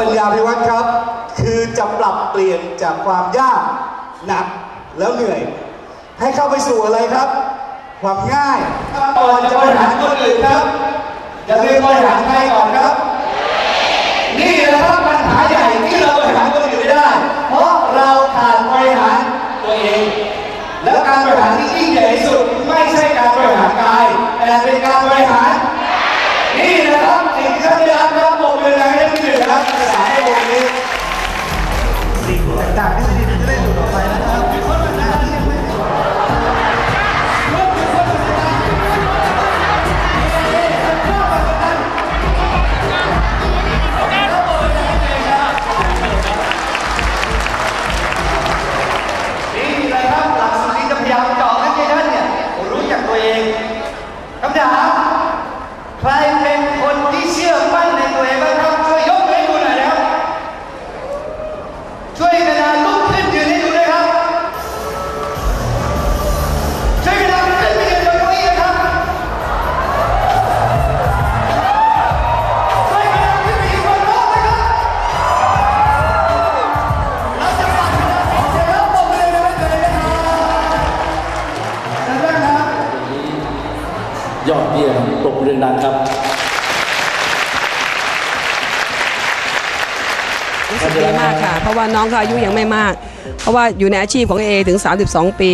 ปัญญาพิวัตครับ คือจะปรับเปลี่ยนจากความยากหนักแล้วเหนื่อย ให้เข้าไปสู่อะไรครับ ความง่ายก่อนจะบริหารคนอื่นครับอย่าลืมบริหารใครก่อนครับ นี่แหละครับปัญหาใหญ่ที่เราบริหารคนอื่นไม่ได้ เพราะเราขาดบริหารตัวเอง แล้วการบริหารที่ยิ่งใหญ่ที่สุดไม่ใช่การบริหารกายแต่เป็นการบริหาร ยอดเยี่ยมปรบมือดังๆครับรู้สึกดีมากค่ะ เพราะว่าน้องเขาอายุยังไม่มาก เพราะว่าอยู่ในอาชีพของ A ถึง 32 ปี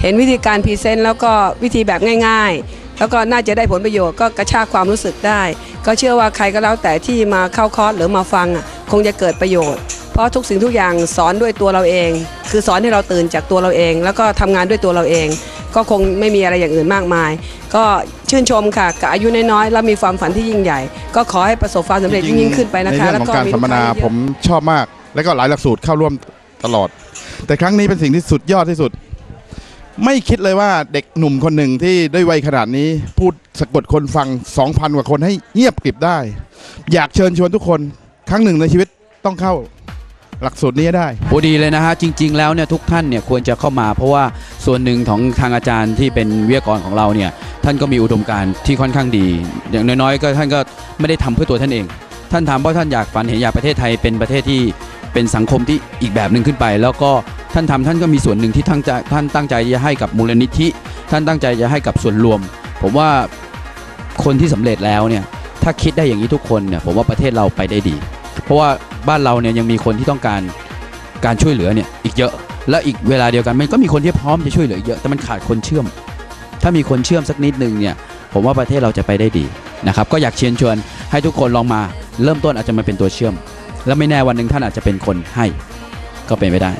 เห็นวิธีการพรีเซนต์แล้วก็วิธีแบบง่าย ๆ แล้วก็น่าจะได้ผลประโยชน์ก็กระชากความรู้สึกได้ ก็เชื่อว่าใครก็แล้วแต่ที่มาเข้าคอร์สหรือมาฟังอะคงจะเกิดประโยชน์ เพราะทุกสิ่งทุกอย่างสอนด้วยตัวเราเอง คือสอนให้เราตื่นจากตัวเราเอง แล้วก็ทำงานด้วยตัวเราเอง ก็คงไม่มีอะไรอย่างอื่นมากมาย ก็ชื่นชมค่ะกับอายุน้อยๆแล้วมีความฝันที่ยิ่งใหญ่ ก็ขอให้ประสบความสำเร็จยิ่งๆขึ้นไปนะคะในเรื่องของการสัมมนาลูกค้เยอะ ผมชอบมาก แล้วก็หลายหลักสูตรเข้าร่วมตลอด แต่ครั้งนี้เป็นสิ่งที่สุดยอดที่สุด ไม่คิดเลยว่าเด็กหนุ่มคนหนึ่งที่ด้วยวัยขนาดนี้ พูดสะกดคนฟัง 2,000 กว่าคนให้เงียบกริบได้ อยากเชิญชวนทุกคน ครั้งหนึ่งในชีวิตต้องเข้าหลักสูตรนี้ให้ได้ โอ้ดีเลยนะฮะจริง ๆ แล้วเนี่ยทุกท่านเนี่ยควรจะเข้ามาเพราะว่า ส่วนหนึ่งของทางอาจารย์ที่เป็นวิทยากรของเราเนี่ยท่านก็มีอุดมการณ์ที่ค่อนข้างดี อย่างน้อยๆ ก็ท่านก็ไม่ได้ทำเพื่อตัวท่านเอง ท่านทำเพราะท่านอยากฝันเห็นอยากประเทศไทยเป็นประเทศที่เป็นสังคมที่อีกแบบหนึ่งขึ้นไป แล้วก็ท่านทำท่านก็มีส่วนหนึ่งที่ท่านจะท่านตั้งใจจะให้กับมูลนิธิ ท่านตั้งใจจะให้กับส่วนรวม ผมว่าคนที่สำเร็จแล้วเนี่ยถ้าคิดได้อย่างนี้ทุกคนเนี่ยผมว่าประเทศเราไปได้ดี เพราะว่าบ้านเราเนี่ยยังมีคนที่ต้องการการช่วยเหลือเนี่ยอีกเยอะ และอีกเวลาเดียวกันมันก็มีคนที่พร้อมจะช่วยเหลือเยอะแต่มันขาดคนเชื่อม ถ้ามีคนเชื่อมสักนิดนึงเนี่ยผมว่าประเทศเราจะไปได้ดีนะครับก็อยากเชิญชวนให้ทุกคนลองมา เริ่มต้นอาจจะมาเป็นตัวเชื่อม แล้วไม่แน่วันหนึ่งท่านอาจจะเป็นคนให้ก็เป็นไปได้